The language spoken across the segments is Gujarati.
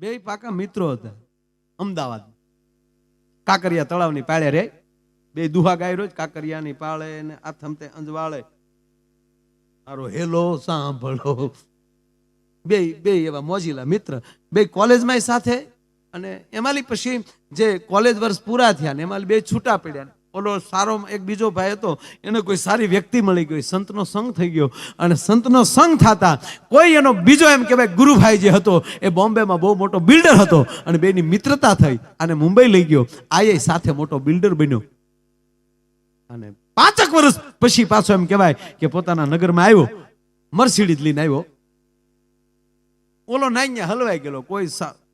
બે પાકા મિત્રો હતા. અમદાવાદ. કાકરિયા તળાવની પાળે રે બે દુહા ગાય રોજ કાકરિયાની પાળે ને આથમતે અંજવાળે. મારો હેલો, સાંભળો. બે બે એવા મોજીલા મિત્ર. બે કોલેજમાં સાથે અને એમાં પછી જે કોલેજ વર્ષ પૂરા થયા ને એમાં બે છૂટા પડ્યા ઓલો સારો એક બીજો ભાઈ હતો, એને કોઈ સારી વ્યક્તિ મળી ગઈ. સંતનો સંગ થઈ ગયો અને સંતનો સંગ થતા કોઈ એનો બીજો એમ કહેવાય ગુરુભાઈ જે હતો, એ બોમ્બેમાં બહુ મોટો બિલ્ડર હતો અને બેની મિત્રતા થઈ અને મુંબઈ લઈ ગયો. આ સાથે મોટો બિલ્ડર બન્યો. અને પાંચક વર્ષ પછી પાછો એમ કહેવાય કે પોતાના નગરમાં આવ્યો, મર્સિડીઝ લઈને આવ્યો. ઓલો નાઈ હલવાઈ ગયેલો. કોઈ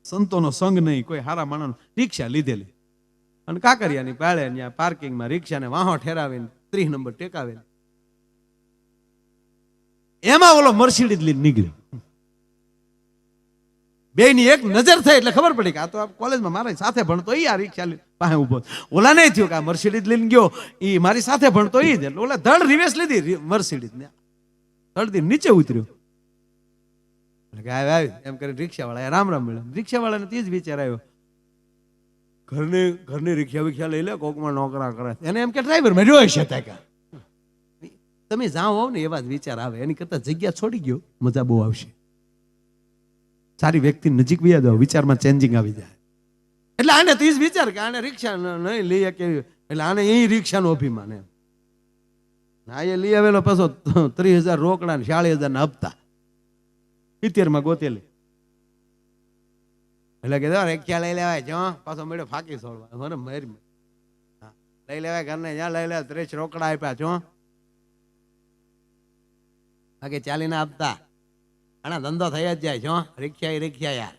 સંતોનો સંગ નહીં, કોઈ હારા માણસ રિક્ષા લીધેલી. અને કાંકરિયાની પાળે ત્યાં પાર્કિંગમાં રિક્ષાને વાહો ઠેરાવીને ત્રીસ નંબર ટેકાવેલી. એમાં ઓલો મર્સિડીઝ લઈને નીકળ્યો. બે ની એક નજર થઈ એટલે ખબર પડી કે આ તો કોલેજમાં મારી સાથે ભણતો ઈ આ રિક્ષા પાસે ઊભો ઓલા નહીં થયું કે આ મર્સિડીઝ લઈને ગયો એ મારી સાથે ભણતો એ જ એટલે ઓલા ધડ રિવેસ લીધી મર્સિડીઝ ને ધડથી નીચે ઉતર્યો. એટલે કે આવી, એમ કરી રિક્ષાવાળા રામ રામ મળ્યો. રિક્ષાવાળાને તે જ વિચાર આવ્યો ઘરની ઘરની રિક્ષા વિક્ષા લઈ લે, કોકમાં નોકરા કરે. એને એમ કે ડ્રાઈવરમાં રહ્યો છે ત્યાં તમે જાઓ આવો ને એવા જ વિચાર આવે. એની કરતા જગ્યા છોડી ગયો, મજા બહુ આવશે. સારી વ્યક્તિ નજીક બી જાઓ વિચારમાં ચેન્જિંગ આવી જાય. એટલે આને તો વિચાર કે આને રિક્ષા નહીં લઈ શકે એટલે આને એ રિક્ષાનું અભિમાન એમ. ના એ લઈ આવેલો પાછો ત્રીસ હજાર રોકડા ને ચાલીસ હજાર ને હપ્તા. સિત્તેરમાં ગોતેલી. એટલે કીધો રેખ્યા લઈ લેવાય? જો, પાછો મળ્યો ફાકી છોડવા. મને મરી લઈ લેવાય ઘરને, જ્યાં લઈ લેવા ત્રીસ રોકડા આપ્યા છો બાકી ચાલીને આપતા. અને ધંધો થઈ જ જાય છો રિક્ષા રિક્ષા યાર.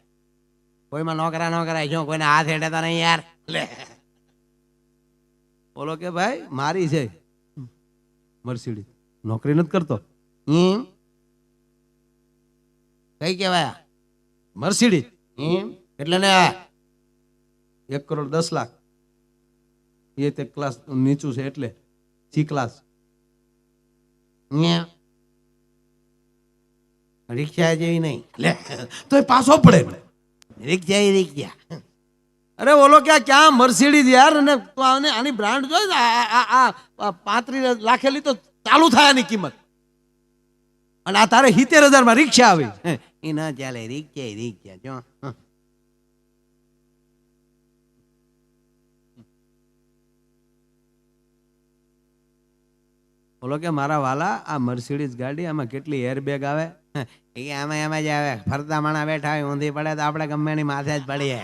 કોઈમાં નોકરા ન કરાય છો કોઈને હાથ હેઠે નહીં યાર. લે. બોલો કે ભાઈ, મારી છે. મર્સિડી. નોકરી નથી કરતો? કઈ કહેવાય? મર્સિડી. એટલે ને એક કરોડ દસ લાખ. એ તે ક્લાસ નીચું છે એટલે સી ક્લાસ રિક્ષા જેવી નહીં. લે તો એ પાછો પડે. રિક્ષા એ રિક્ષા. અરે ઓલો ક્યાં ક્યાં મર્સિડીઝ યાર, અને તો આને આની બ્રાન્ડ જો આ પાંત્રીસ લાખેલી તો ચાલુ થાય આની કિંમત. અને આ તારે સિત્તેર હજારમાં રિક્ષા આવી. એ ના ચાલે, રિક્ષા રિક્ષા, જો બોલો કે મારા વાલા આ મર્સિડીઝ ગાડી આમાં કેટલી એરબેગ આવે? એ આમાં એમાં જ આવે. ફરતા માણા બેઠા હોય ઊંધી પડે તો આપણે ગમે એની માથે જ પડીએ.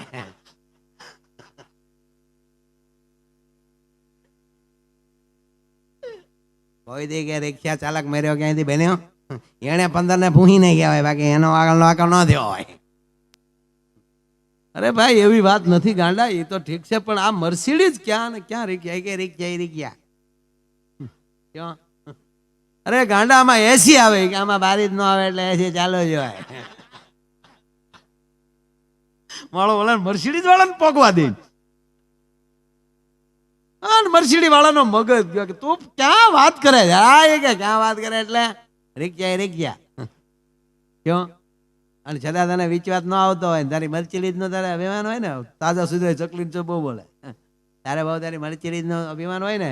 કોઈ દી કે રિક્ષા ચાલક મેર્યો ક્યાંયથી બન્યો? એને પંદર ને ભૂહી નહીં કહેવાય બાકી એનો આગળ આગળ ન થયો હોય. અરે ભાઈ એવી વાત નથી ગાંડા એ તો ઠીક છે પણ આ મર્સિડીઝ ક્યાં ને ક્યાં રિક્ષા એ કે એ રિક્ષા ક્યાં? અરે, ગાંડા આમાં એસી આવે, કે આમાં બારી જ ન આવે એટલે એસી ચાલો જવાય માળો વાળા મર્સિડીઝ વાળાને પોગવા દે. મર્સિડી વાળાનો મગજ ગયો કે તું ક્યાં વાત કરે છે? હા, એ કે, ક્યાં વાત કરે એટલે? રિક્ષા રિક્ષા ક્યો? અને છતાં તને વિચવાત ન આવતો હોય તારી મર્સિડીઝ નો તારે અભિમાન હોય ને, તાજા સુધી ચકલી બહુ બોલે. તારે બહુ તારી મર્સિડીઝ નો અભિમાન હોય ને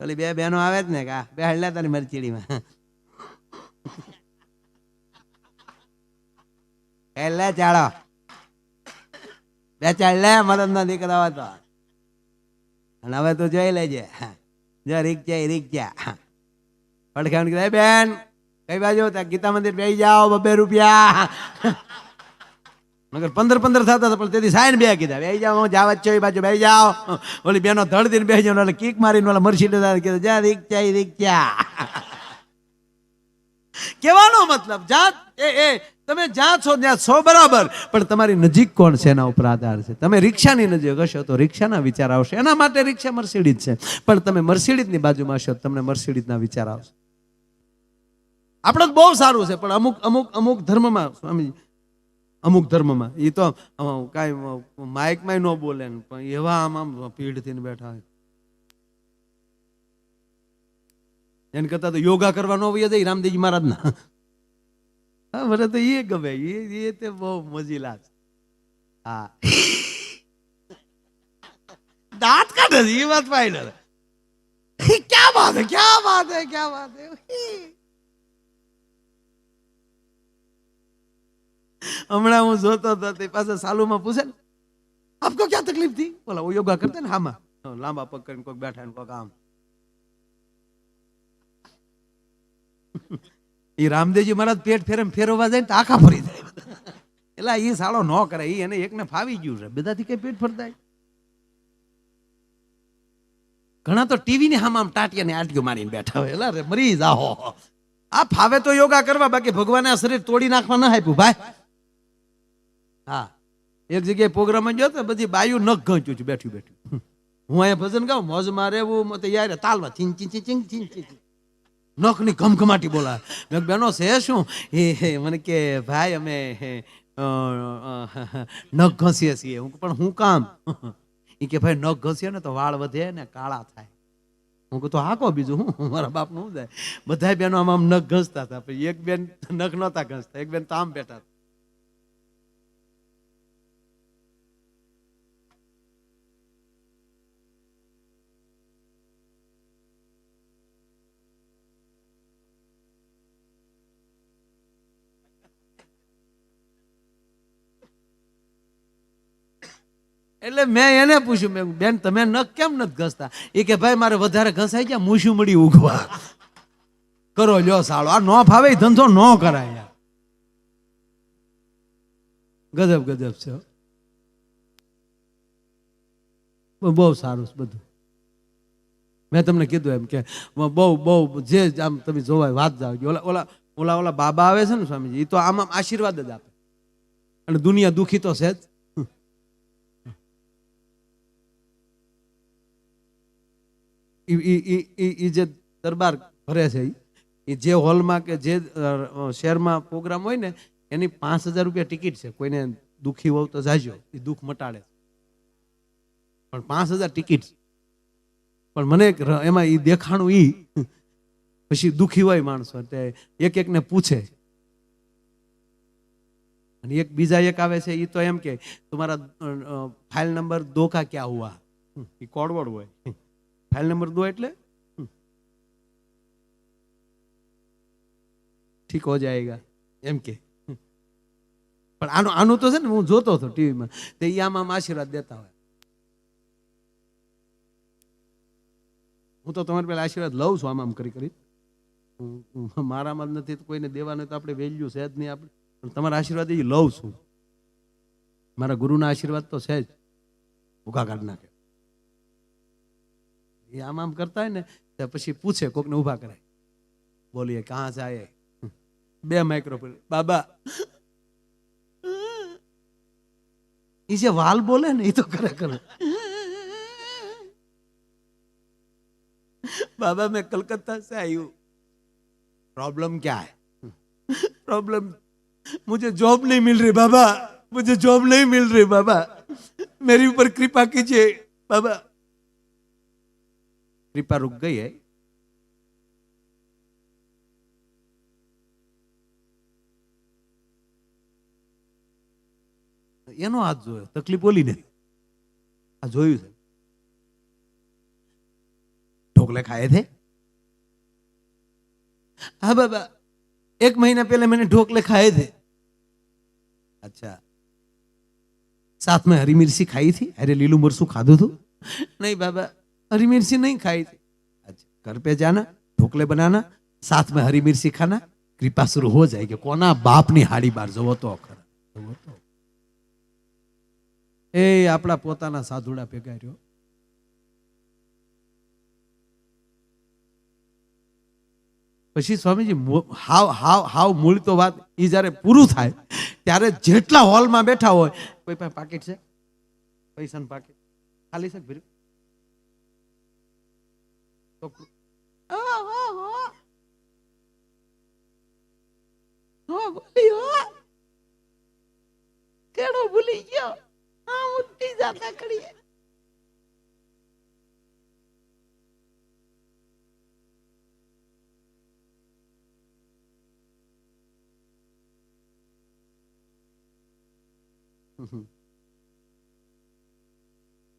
ઓલી બે બહેનો આવે જ ને કા બે હડલા તારી મરચીડીમાં. એટલે ચાલો બે ચાલે લે મદદ ના દીકરા હતો અને હવે તું જોઈ લેજે. જો રિક્ષા એ પડખાણ પડખે કીધા બેન, કઈ બાજુ? ગીતા મંદિર બે જાઓ, બબે રૂપિયા. મગર પંદર પંદર થતા હતા, પણ તેથી સાઈન બે કીધા. બે જાઓ, હું જાવત છો, એ બાજુ બે જાઓ. ઓલી બેનો ધડ દીને બે જાઓ એટલે કીક મારીને ઓલા મર્સિડીઝ કીધું, જા રિક્ષા કેવાનો કહેવાનો મતલબ જ્યાં એ એ, તમે જ્યાં છો ત્યાં છો બરાબર, પણ તમારી નજીક કોણ છે એના ઉપર આધાર છે? તમે રિક્ષાની નજીક હશો તો રિક્ષાના વિચાર આવશે. એના માટે રિક્ષા મર્સિડીઝ છે. પણ તમે મર્સિડીઝની બાજુમાં હશો તમને મર્સિડીઝના વિચાર આવશે. આપણે બહુ સારું છે, પણ અમુક અમુક અમુક ધર્મમાં, સ્વામીજી અમુક ધર્મમાં. એ તો કાંઈ માઇકમાં ન બોલે પણ એવા આમ આમ પીઢ થઈને બેઠા હોય. એને કરતા તો યોગા કરવાનો હોય જાય રામદેવજી મહારાજના. હા, મને તો એ ગમે. એ એ તે બહુ મજીલા છે હા. દાંત કાઢે એ વાત ફાઇનલ ક્યાં વાત હે, ક્યાં વાત હે, ક્યાં વાત હે? હમણાં હું જોતો હતો તે પાસે સાલુમાં પૂછે ને, આપકો ક્યાં તકલીફથી? બોલા હું યોગા કરતા ને, હામાં. લાંબા પગ કરીને કોઈક બેઠા ને કોઈક આમ. એ રામદેવજી મહારાજ પેટ ફેરે ફેરવવા જાય ને આખા ફરી જાય. એટલે એ સાળો ન કરે એ એને એકને ફાવી ગયું છે. બધાથી કઈ પેટ ફરતા ઘણા તો ટીવી ની હામ ટાટિયા ને આટીઓ મારીને બેઠા હોય. એટલે મરી જાહો આ ફાવે તો યોગા કરવા, બાકી ભગવાને આ શરીર તોડી નાખવા ના આપ્યું, ભાઈ. હા. એક જગ્યાએ પ્રોગ્રામ ગયો તો બધી બાયું નખ ઘંચ્યું છે બેઠું બેઠું. હું અહીંયા ભજન ગાઉં મોજ મારે એવું મત યાર તાલમાં ચીન ચીન ચીન ચીન ચીન નખની ઘમઘમાટી બોલા મેં બેનો, છે શું? એ મને કે, ભાઈ, અમે નખ ઘસીએ છીએ. હું પણ હું કામ? એ કે, ભાઈ, નખ ઘસીએ ને તો વાળ વધે ને કાળા થાય. હું કહું તો હાકો બીજું, હું મારા બાપનું શું થાય? બધા બેનો આમ આમ નખ ઘસતા હતા પછી એક બેન નખ નહોતા ઘસતા, એક બેન તો આમ બેઠા એટલે મેં એને પૂછ્યું, મેં બેન, તમે નખ કેમ નથી ઘસતા? એ કે, ભાઈ, મારે વધારે ઘસાઈ ગયા, મૂછું મળી ઉગવા. કરો, લ્યો સાળો. આ નો ફાવે ધંધો નો કરાય ગજબ ગજબ છે બહુ સારું છે બધું. મેં તમને કીધું એમ કે, બહુ બહુ, જે આમ તમે જોવાય, વાત જાવ. ઓલા ઓલા ઓલા ઓલા બાબા આવે છે ને સ્વામીજી એ તો આમ આમ આશીર્વાદ જ આપે. અને દુનિયા દુખી તો છે જ. ઈ જે દરબાર ભરે છે એ જે હોલમાં કે જે શહેરમાં પ્રોગ્રામ હોય ને, એની પાંચ હજાર રૂપિયા ટિકિટ છે. કોઈને દુઃખી હોવ તો જાજો એ દુઃખ મટાડે પણ પાંચ હજાર ટિકિટ. પણ મને એમાં એ દેખાણું ઈ, પછી દુઃખી હોય માણસો. તે એક એકને પૂછે. અને એક બીજા એક આવે છે એ તો એમ કે, તમારા ફાઇલ નંબર દો ક્યાં હુઆ? એ કોડવડ હોય. ફાઇલ નંબર દો એટલે? ઠીક હો જાયગા. એમ કે. પણ આનું આનું તો છે ને હું જોતો હતો ટીવીમાં. તે એ આમ આમ આશીર્વાદ દેતા હોય. હું તો તમારી પેલા આશીર્વાદ લઉં છું આમ આમ કરી કરી. મારામાં જ નથી કોઈને દેવાનું તો આપણે વેલ્યુ છે જ નહીં આપણે. પણ તમારા આશીર્વાદ એ લઉં છું. મારા ગુરુના આશીર્વાદ તો છે જ. ભૂખા કાઢ નાખે. એ આમ આમ કરતા હોય ને તો પછી પૂછે કોકને ઊભા કરાય બોલીએ કહાં સે આયે બે માઇક્રોફોન બાબા એ જે વાલ બોલે ને એ તો ખરેખર बाबा मैं कलकत्ता से आई हूँ प्रॉब्लम क्या है प्रॉब्लम मुझे जॉब नहीं मिल रही बाबा मुझे जॉब नहीं मिल रही बाबा मेरे ऊपर कृपा कीजिए बाबा कृपा रुक गई है એનો હાથ જોયો તકલીફ બોલી નથી આ જોયું છે ढोकले खाए थे हाँ बाबा एक महीना पहले मैंने ढोकले खाए थे अच्छा साथ में हरी मिर्ची खाई थी अरे लीलू मरसू खाधो थू नहीं बाबा हरी मिर्ची नहीं खाई थी अच्छा घर पे जाना ढोकले बनाना साथ में हरी मिर्ची खाना कृपा शुरू हो जाएगी कोना बाप ની હાડી બાર જોવો તો ખરા જોવો તો એ આપણા પોતાના સાધુડા ભેગા રહ્યો પછી સ્વામીજી મુ- હાવ હાવ હાવ મૂળ તો વાત એ જ્યારે પૂરું થાય ત્યારે જેટલા હોલમાં બેઠા હોય કોઈ પાસે પાકીટ છે પૈસાનું પાકીટ ખાલી છે કે ભર્યું? તો- આ, આ, આ. હા, બોલી, હા. કેળો ભૂલી ગયો હા ઉઠી જાતા કરીએ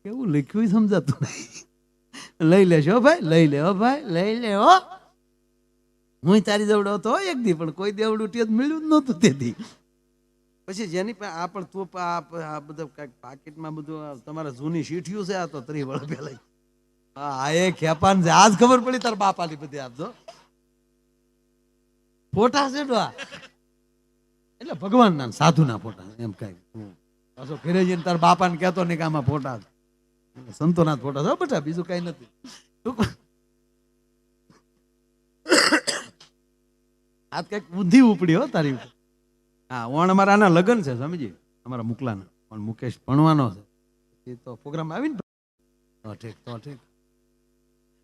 કેવું લખ્યું સમજાતું નહીં લઈ લેશો ભાઈ, લઈ લે હો ભાઈ, લઈ લે હો. તારી દેવડો હતો એક દી પણ કોઈ દેવડું ટેજ મળ્યું જ નહોતું તેથી. પછી જેની પણ આ પણ તું આ બધું કાંઈક પાકીટમાં બધું તમારા જૂની શીઠિયું છે આ તો ત્રી વળ પેલા હા એ ખેપાન છે. આજ ખબર પડી તાર બાપાની બધી આપજો ફોટા છે આ. એટલે ભગવાનના સાધુ સાધુના ફોટા એમ કઈ પાછો ઘરે તાર બાપાને કહેતો નહીં કે આમાં ફોટા છે. સંતોના ફોટા છે, હો બીજું કઈ નથી. આ કંઈક બુદ્ધિ ઉપડી, હો, તારી હા ઓણ અમારા આના લગ્ન છે સમજી અમારા મુકલાના. પણ મુકેશ ભણવાનો છે. એ તો પ્રોગ્રામ આવીને ઠીક, તો ઠીક.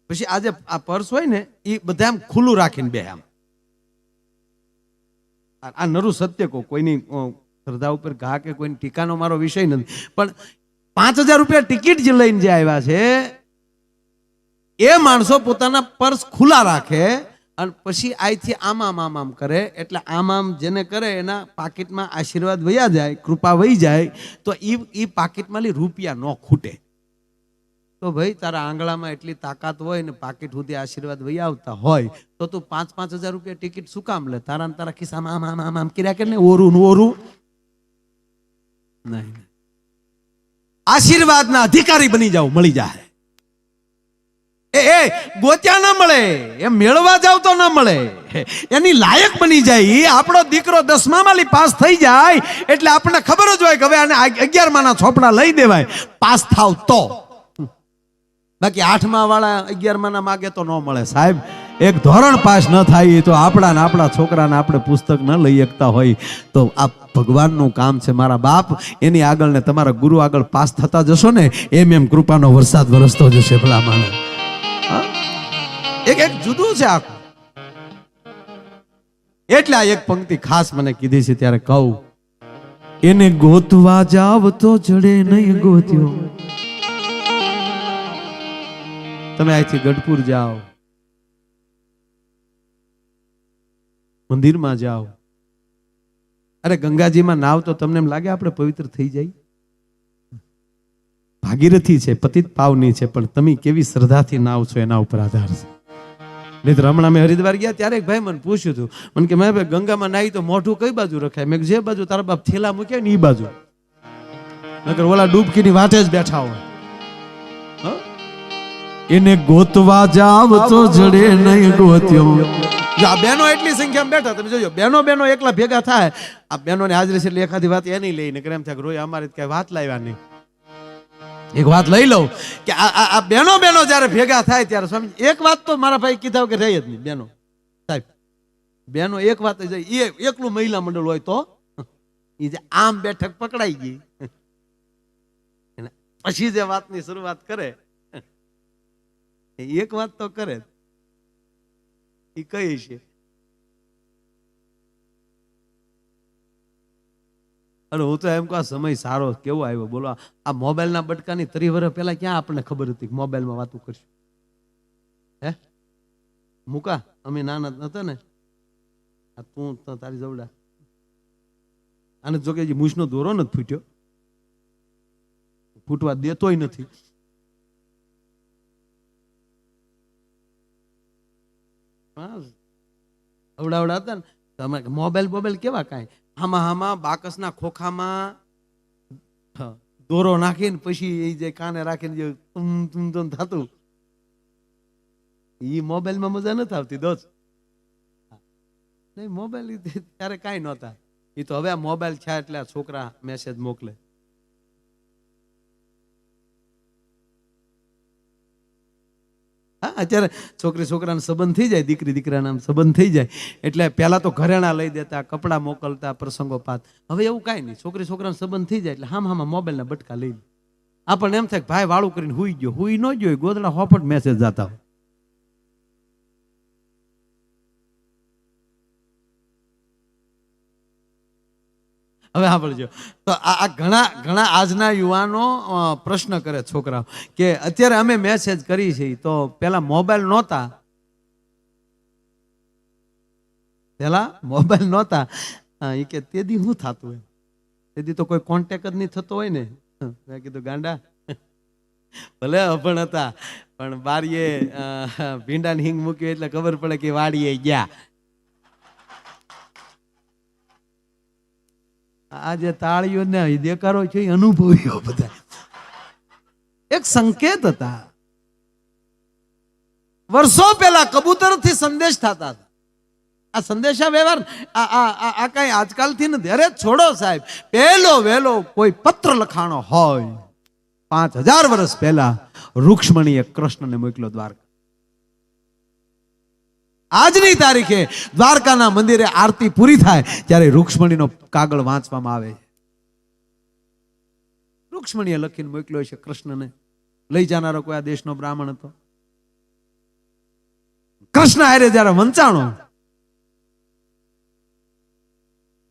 પછી આજે આ પર્સ હોય ને એ બધા આમ ખુલ્લું રાખીને બે આમ. આ નરું સત્ય કહું, કોઈની શ્રદ્ધા ઉપર ઘા કે કોઈની ટીકાનો મારો વિષય નથી. પણ પાંચ હજાર રૂપિયા ટિકિટ જે લઈને જે આવ્યા છે, એ માણસો પોતાના પર્સ ખુલ્લા રાખે અને પછી આઈથી આમ આમ આમ આમ કરે. એટલે આમ આમ જેને કરે એના પાકીટમાં આશીર્વાદ વયા જાય, કૃપા વહી જાય, તો એ એ પાકીટમાંથી રૂપિયા ન ખૂટે. તો ભાઈ, તારા આંગળામાં એટલી તાકાત હોય ને પાકીટ સુધી આશીર્વાદ વહી આવતા હોય, તો તું પાંચ પાંચ હજાર રૂપિયા ટિકિટ શું કામ લે? તારા તારા ખિસ્સામાં આમ આમ આમ આમ કર્યા કે ને? ઓરું ને ઓરું. નહીં. આશીર્વાદના અધિકારી બની જાવ મળી જાય એ એ, ગોત્યા ના મળે એ મેળવા જાવ તો ના મળે. એની લાયક બની જાય આપણો દીકરો દસમામાં પાસ થઈ જાય, એટલે આપણને ખબર જ હોય કે હવે આને અગિયાર છોપડા લઈ દેવાય. પાસ થાવ તો. બાકી આઠમા વાળા અગિયાર માના માગે તો ન મળે, સાહેબ. એક ધોરણ પાસ ન થાય તો આપણા ને આપણા છોકરાને આપણે પુસ્તક ન લઈ શકતા હોય. તો આ ભગવાનનું કામ છે મારા બાપ, એની આગળ ને તમારા ગુરુ આગળ પાસ થતા જશો ને, એમ એમ કૃપાનો વરસાદ વરસતો જશે ભલા માને? એક એક જુદું છે આખું. એટલે આ એક પંક્તિ ખાસ મને કીધી છે ત્યારે કહું. એને ગોતવા જાવ તો જડે નહીં ગોત્યો. તમે અહીંથી ગઢપુર જાઓ. મંદિરમાં જાઓ. અરે ગંગાજીમાં નાવ તો તમને એમ લાગે આપણે પવિત્ર થઈ જાય ભાગીરથી છે, પતિત પાવની છે, પણ તમે કેવી શ્રદ્ધાથી નાવ છો એના ઉપર આધાર છે. નહીં તો હમણાં મેં હરિદ્વાર ગયા ત્યારે એક ભાઈ મને પૂછ્યું હતું. મને કે મેં ભાઈ, ગંગામાં નાહી તો મોઢું કઈ બાજુ રખાય? મેં જે બાજુ તારા બાપ થેલા મૂક્યા ને એ બાજુ. નકર ઓલા ડૂબકીની વાટે જ બેઠા હોય? એને ગોતવા જાવ તો જડે નહીં ગોત્યો. જો આ બેનો એટલી સંખ્યામાં બેઠા, તમે જોજો, બેનો બેનો એકલા ભેગા થાય. આ બેનોની હાજરી છે એટલે એખાદી વાત એની લઈને કે એમ થાય રોય, અમારે કઈ વાત લાવ્યા નહીં. એક વાત લઈ લઉં કે આ બેનો બેનો જ્યારે ભેગા થાય ત્યારે સ્વામી, એક વાત તો મારા ભાઈ કીધા કે રહી જ નહીં, બેનો. સાહેબ, બેનો એક વાત જાય એ એકલું મહિલા મંડળ હોય તો, એ જે આમ બેઠક પકડાઈ ગઈ. પછી જે વાતની શરૂઆત કરે એક વાત તો કરે. એ કઈ છે? અને હું તો એમ કહું સમય સારો કેવો આવ્યો? બોલો, આ મોબાઈલના બટકાની ત્રી વર્ષ પહેલા ક્યાં આપણને ખબર હતી મોબાઈલમાં વાતું કરશું? હે? મૂકા, અમે નાના હતા ને. આ તું તારી જવડા. આને જોકે મૂછનો દોરો નથી ફૂટ્યો. ફૂટવા દેતોય નથી. અવડાવડા હતા ને તમે મોબાઈલ મોબાઈલ કેવા કાંઈ? આમાં આમાં બાકસના ખોખામાં દોરો નાખીને પછી એ જે કાને રાખીને જે તુમ તું તું થતું. એ મોબાઈલમાં મજા નથી આવતી, દોસ્ત. નહીં, મોબાઈલ ત્યારે કાંઈ નહોતા. એ તો હવે મોબાઈલ છે એટલે છોકરા મેસેજ મોકલે. અત્યારે છોકરી છોકરાનો સંબંધ થઈ જાય, દીકરી દીકરાના સંબંધ થઈ જાય. એટલે પહેલાં તો ઘરેણા લઈ દેતા, કપડાં મોકલતા પ્રસંગોપાત હવે એવું કાંઈ નહીં. છોકરી છોકરાનો સંબંધ થઈ જાય એટલે હામ હામાં મોબાઈલના બટકા લઈ આપણને એમ થાય કે ભાઈ વાળું કરીને હુઈ ગયો. હુઈ ન ગયો ગોદડા હોફટ મેસેજ જતા હોય. હવે સાંભળજો. તો આ ઘણા ઘણા આજના યુવાનો પ્રશ્ન કરે છોકરાઓ કે અત્યારે અમે મેસેજ કરી છે, તો પેલા મોબાઈલ નહોતા. પેલા મોબાઈલ નહોતા. એ કે તેદી શું થતું હોય તેદી તો કોઈ કોન્ટેક જ નહીં થતો હોય ને. મેં કીધું, ગાંડા. ભલે અભણ હતા, પણ બારીએ ભીંડાની હિંગ મૂકી એટલે ખબર પડે કે વાડીએ ગયા. આ જે તાળીઓ ને દેકારો છે, એ અનુભવીઓ બધા. એક સંકેત હતા. વર્ષો પહેલા કબૂતરથી સંદેશ થતા હતા. આ સંદેશા વ્યવહાર આ કઈ આજકાલથી નથી. અરે છોડો સાહેબ, પહેલો વહેલો કોઈ પત્ર લખાણો હોય. પાંચ હજાર વર્ષ પહેલા રૂક્ષ્મણીએ કૃષ્ણને મોકલ્યો દ્વારકા. આજની તારીખે દ્વારકાના મંદિરે આરતી પૂરી થાય ત્યારે રૂક્ષ્મણીનો કાગળ વાંચવામાં આવે છે. રૂક્ષ્મણીએ લખીને મોકલ્યો છે કૃષ્ણને. લઈ જનારો કોઈ આ દેશનો બ્રાહ્મણ હતો? કૃષ્ણ આરે જ્યારે વંચાણો.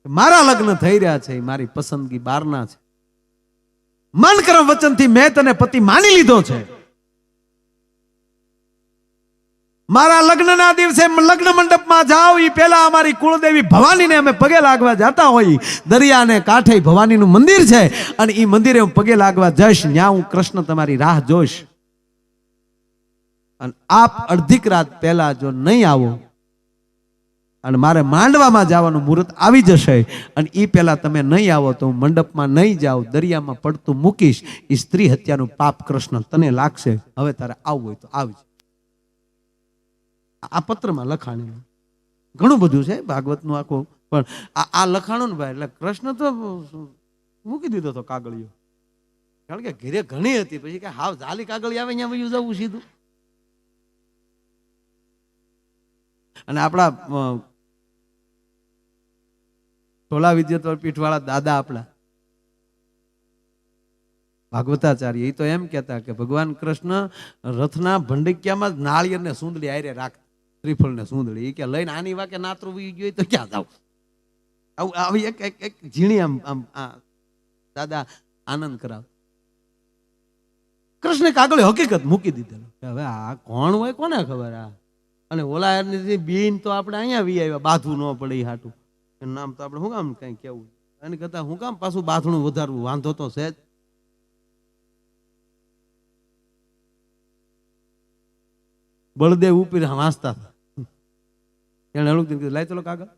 મારા લગ્ન થઈ રહ્યા છે મારી પસંદગી બારના છે. મન કરમ વચનથી મેં તને પતિ માની લીધો છે. મારા લગ્નના દિવસે લગ્ન મંડપમાં જાઓ એ પહેલાં અમારી કુળદેવી ભવાનીને અમે પગે લાગવા જતા હોઈ દરિયાને કાંઠે ભવાનીનું મંદિર છે અને એ મંદિરે હું પગે લાગવા જઈશ ત્યાં હું કૃષ્ણ તમારી રાહ જોઈશ. અને આપ અડધીક રાત પહેલા જો નહીં આવો, અને મારે માંડવામાં જવાનું મુહૂર્ત આવી જશે, અને એ પહેલાં તમે નહીં આવો તો હું મંડપમાં નહીં જાઉં, દરિયામાં પડતું મૂકીશ. એ સ્ત્રી હત્યાનું પાપ કૃષ્ણ તને લાગશે. હવે તારે આવવું હોય તો આવજે. આ પત્રમાં લખાણેલું. ઘણું બધું છે ભાગવતનું આખું પણ આ લખાણું ને ભાઈ એટલે કૃષ્ણ તો મૂકી દીધો તો કાગળિયો. કારણ કે ઘેરે ઘણી હતી પછી કે હાવ ઝાલી કાગળી આવે અહીંયા બીજું જવું સીધું. અને આપણા અ, ટોલા વિદ્યાત્વર પીઠવાળા દાદા આપણા ભાગવતાચાર્ય એ તો એમ કહેતા કે ભગવાન કૃષ્ણ રથના ભંડકિયામાં જ નાળિયેરને સુંદરી આયરે રાખતા. શ્રીફળને સુંદડી એ કે લઈને આની વાકે નાતરું વી તો ક્યાં જાવ આવું આવી એક એક એક ઝીણી આમ આમ દાદા આનંદ કરાવ. કૃષ્ણ કાગળ હકીકત મૂકી દીધેલો. કે હવે આ કોણ હોય કોને ખબર આ? અને ઓલા એની તો આપણે અહીંયા વી આવ્યા. બાથું ન પડે હાટું. એનું નામ તો આપણે શું કામ કઈ કેવું એની કરતા હું કામ પાછું બાથણું વધારવું? વાંધો તો છે જ. બળદેવ ઉપર વાંચતા હતા. એને અણુક કીધું લાય ચલો કાગળ.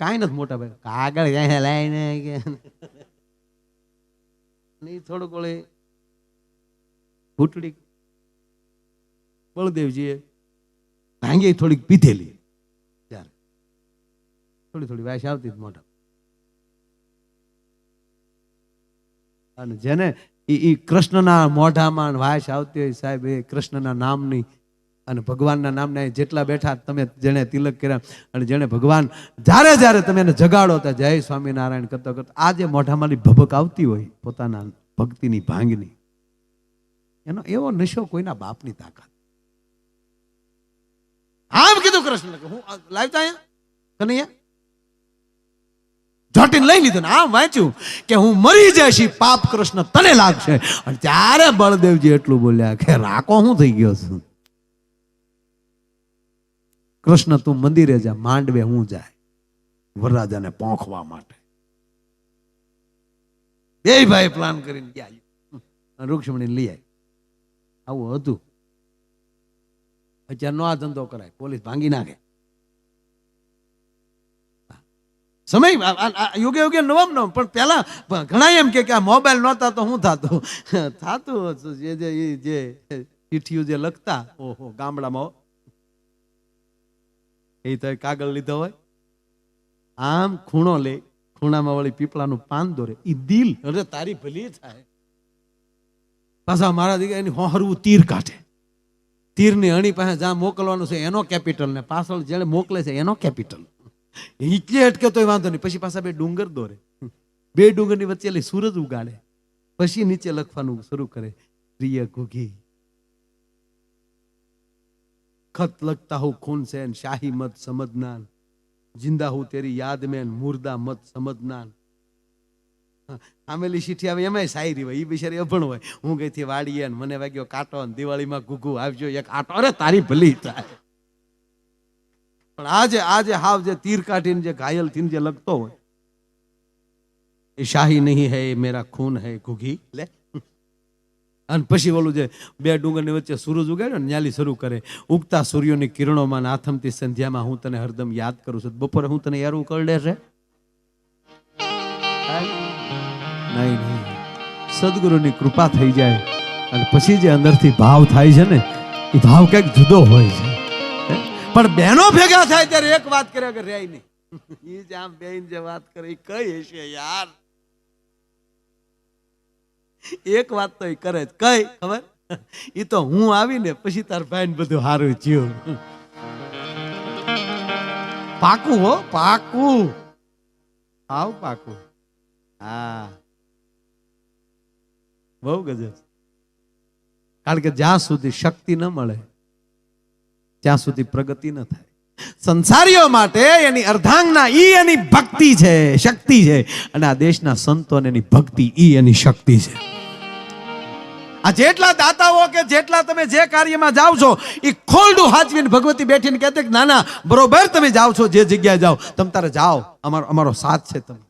કાંઈ નથી મોટા ભાઈ. કાગળ ક્યાં લાઈને ઈ થોડુંક ઓળી ફૂટડી બળદેવજીએ ભાંગી થોડીક પીધેલી. ત્યારે થોડી થોડી વાસ આવતી મોટા અને જેને ઈ કૃષ્ણના મોઢામાં વાસ આવતી હોય સાહેબ, એ કૃષ્ણના નામની અને ભગવાનના નામના જેટલા બેઠા તમે જેણે તિલક કર્યા અને જેણે ભગવાન જ્યારે જ્યારે તમે એને જગાડો તો જય સ્વામિનારાયણ કરતો કરતો આ જે મોઢામાંની ભભક આવતી હોય પોતાના ભક્તિની ભાંગની, એનો એવો નશો કોઈના બાપની તાકાત. આમ કીધું કૃષ્ણ હું લાવતા અહીંયા? કનૈયા? જોટીને લઈ લીધું આમ વાંચ્યું કે હું મરી જઈશ, પાપ કૃષ્ણ તને લાગશે. અને ત્યારે બળદેવજી એટલું બોલ્યા કે રાકો હું થઈ ગયો છું. કૃષ્ણ તું મંદિરે જા, માંડવે હું જાય, વરરાજાને પોંખવા માટે. બે ભાઈ પ્લાન કરીને ગયા રૂક્ષ્મણી લઈ આવી. આવું હતું. અત્યારનો આ ધંધો કરાય, પોલીસ ભાંગી નાખે. સમય યુગે યુગે નવમ નવમ, પણ પહેલા ઘણા એમ કે આ મોબાઈલ નહોતા તો શું થતું? થતું જે જે જે ચીઠીઓ જે લખતા, ઓહો, ગામડામાં હો. એ તો કાગળ લીધો હોય. આમ ખૂણો લે ખૂણામાં વળી પીપળાનું પાન દોરે. એ દિલ. અરે તારી ભલી થાય. પાછા મારા દીકરા એની હોહરવું તીર કાઢે. તીરની અણી પાસે જ્યાં મોકલવાનું છે એનો કેપિટલ ને પાછળ જેને મોકલે છે એનો કેપિટલ એટલે અટકે તોય વાંધો નહીં. પછી પાછા બે ડુંગર દોરે. બે ડુંગરની વચ્ચે સૂરજ ઉગાડે. પછી નીચે લખવાનું શરૂ કરે. પ્રિય ઘુઘી खत लगता हूं खून से शाही मत समझना जिंदा हूं तेरी याद में मुर्दा मत समझना આમેલી શીઠી આવે એમાંય શાયરી હોય એ બિચારી અભણ હોય હું ગઈ થી વાડીએ ને મને વાગ્યો કાંટો ને દિવાળીમાં ઘૂઘુ આવજો એક આટો અરે તારી ભલી થાય પણ આજે આજે હાવ જે તીર કાઢીને જે ઘાયલ થઈને જે લગતો હોય એ શાહી નહીં હૈ એ મેરા ખૂન હૈ ઘુઘી લે અને પછી ઓલું જે બે ડુંગરની વચ્ચે સૂરજ ઉગાડ્યો ને, ન્યાલી શરૂ કરે. ઉગતા સૂર્યોની કિરણોમાં આથમતી સંધ્યામાં હું તને હરદમ યાદ કરું છું. બપોરે હું તને યારું કરડે છે? નહીં નહીં. સદગુરુની કૃપા થઈ જાય અને પછી જે અંદરથી ભાવ થાય છે ને, એ ભાવ કંઈક જુદો હોય છે. પણ બહેનો ભેગા થાય ત્યારે એક વાત કરે કે રે નહીં. એ જ આમ બેન જે વાત કરે એ કઈ હશે યાર એક વાત તો એ કરે કઈ? ખબર? એ તો હું આવીને પછી તાર ભાઈ ને બધું હારું જીવ પાકું હો, પાકું. આવ પાકું. હા. બહુ ગજબ. કારણ કે જ્યાં સુધી શક્તિ ન મળે, ત્યાં સુધી પ્રગતિ ન થાય. સંસારીઓ માટે એની અર્ધાંગના ઈ એની ભક્તિ છે, શક્તિ છે. અને આ દેશના સંતોને એની ભક્તિ ઈ એની શક્તિ છે. આ જેટલા દાતાઓ કે જેટલા તમે જે કાર્યમાં જાઓ છો એ ખોલડું હાચવીને ભગવતી બેઠીને કહેતે કે ના ના બરોબર તમે જાઓ છો, જે જગ્યાએ જાઓ, તમે તારે જાઓ, અમારો અમારો સાથ છે તમે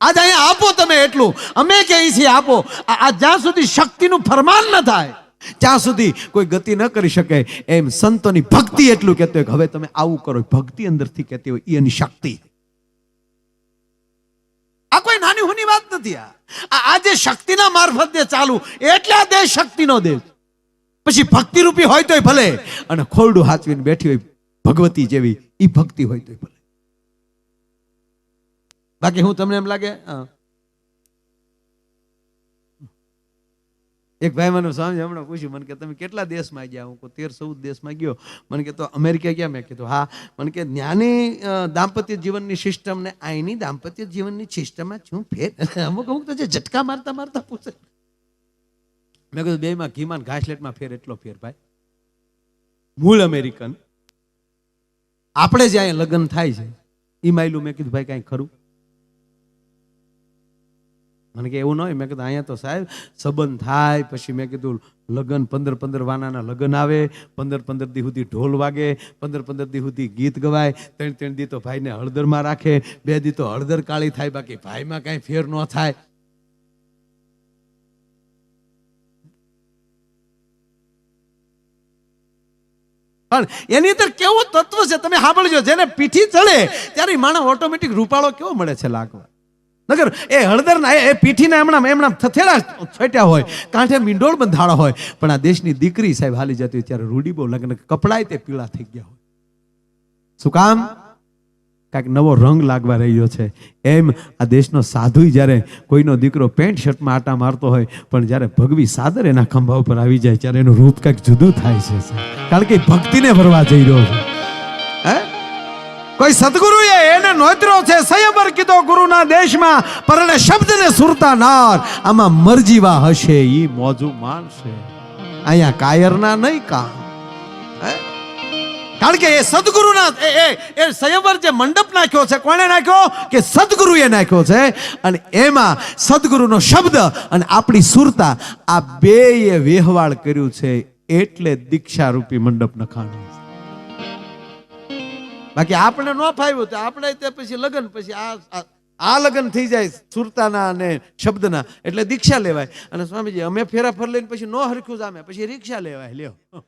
આજ અહીંયા આપો તમે એટલું. અમે કહીએ છીએ આપો. આ જ્યાં સુધી શક્તિનું ફરમાન ન થાય ત્યાં સુધી કોઈ ગતિ ન કરી શકે, એમ સંતોની ભક્તિ એટલું કહેતો હોય હવે તમે આવું કરો. ભક્તિ અંદરથી કહેતી હોય, એની શક્તિ. આ કોઈ નાની હુની વાત નથી આ. આ જે શક્તિના મારફતે ચાલુ, એટલે આ દેશ શક્તિનો દેશ. પછી ભક્તિ રૂપી હોય તોય ભલે, અને ખોરડું હાચવીને બેઠી હોય ભગવતી જેવી એ ભક્તિ હોય તોય ભલે. બાકી હું તમને એમ લાગે એક ભાઈ મને સ્વામી હમણાં પૂછ્યું, મને કે, તમે કેટલા દેશમાં ગયા? હું કહું, તેર ચૌદ દેશમાં ગયો. મને કે, તો અમેરિકા ગયા? મેં કીધું, હા. મને કે જ્ઞાની દાંપત્ય જીવનની સિસ્ટમ ને અહીંની દાંપત્ય જીવનની સિસ્ટમમાં શું ફેર. અમુક અમુક તો જે ઝટકા મારતા મારતા પૂછે. મેં કીધું બેમાં ઘીમાં ઘાસલેટમાં ફેર એટલો ફેર, ભાઈ. મૂળ અમેરિકન. આપણે જે અહીંયા લગ્ન થાય છે એ માયલું મેં કીધું, ભાઈ, કાંઈ ખરું? મને કે એવું ન હોય. મેં કીધું, અહીંયા તો સાહેબ સંબંધ થાય, પછી મેં કીધું, લગ્ન પંદર પંદર વાનાના લગ્ન આવે, પંદર પંદર દી સુધી ઢોલ વાગે, પંદર પંદર દી સુધી ગીત ગવાય, ત્રણ ત્રણ દી તો ભાઈને હળદરમાં રાખે, બે દી તો હળદર કાળી થાય, બાકી ભાઈમાં કાંઈ ફેર ન થાય. પણ એની અંદર કેવું તત્વ છે? તમે સાંભળજો, જેને પીઠી ચડે ત્યારે માણસ ઓટોમેટિક રૂપાળો કેવો મળે છે લાગવા? નગર એ હળદરના, એ- પીઠીના એમણા એમણા થથેડા છટ્યા હોય, કાંઠે મીંડોળ બંધાળો હોય. પણ આ દેશની દીકરી સાહેબ હાલી જતી હોય ત્યારે રૂડી બહુ લગ્ન કપડાય તે પીળા થઈ ગયા હોય. શું કામ? કાંઈક નવો રંગ લાગવા રહ્યો છે. એમ આ દેશનો સાધુ જ્યારે કોઈનો દીકરો પેન્ટ શર્ટમાં આટા મારતો હોય, પણ જ્યારે ભગવી સાદર એના ખંભા ઉપર આવી જાય, ત્યારે એનું રૂપ કંઈક જુદું થાય છે કારણ કે ભક્તિને ભરવા જઈ રહ્યો છે. કોઈ સદગુરુએ એને નોતરો છે સયબર કીધો, ગુરુના દેશમાં પરણે શબ્દને સુરતા નાર, આમાં મરજીવા હશે, ઈ મોજું માનશે અહીંયા કાયરના નહીં કા? કારણ કે એ સદગુરુના, એ એ એ સંયમર જે મંડપ નાખ્યો છે, કોણે નાખ્યો? કે સદગુરુએ નાખ્યો છે. અને એમાં સદગુરુનો શબ્દ અને આપણી સુરતા આ બેએ વેહવાળ કર્યું છે, એટલે દીક્ષારૂપી મંડપ નખાણું. બાકી આપણે ન ફાવ્યું તો આપણે તે પછી લગ્ન, પછી આ આ- લગ્ન થઈ જાય સુરતાના અને શબ્દના. એટલે દીક્ષા લેવાય. અને સ્વામીજી, અમે ફેરા ફર લઈને પછી ન હરખ્યું જામે પછી રિક્ષા લેવાય. લ્યો.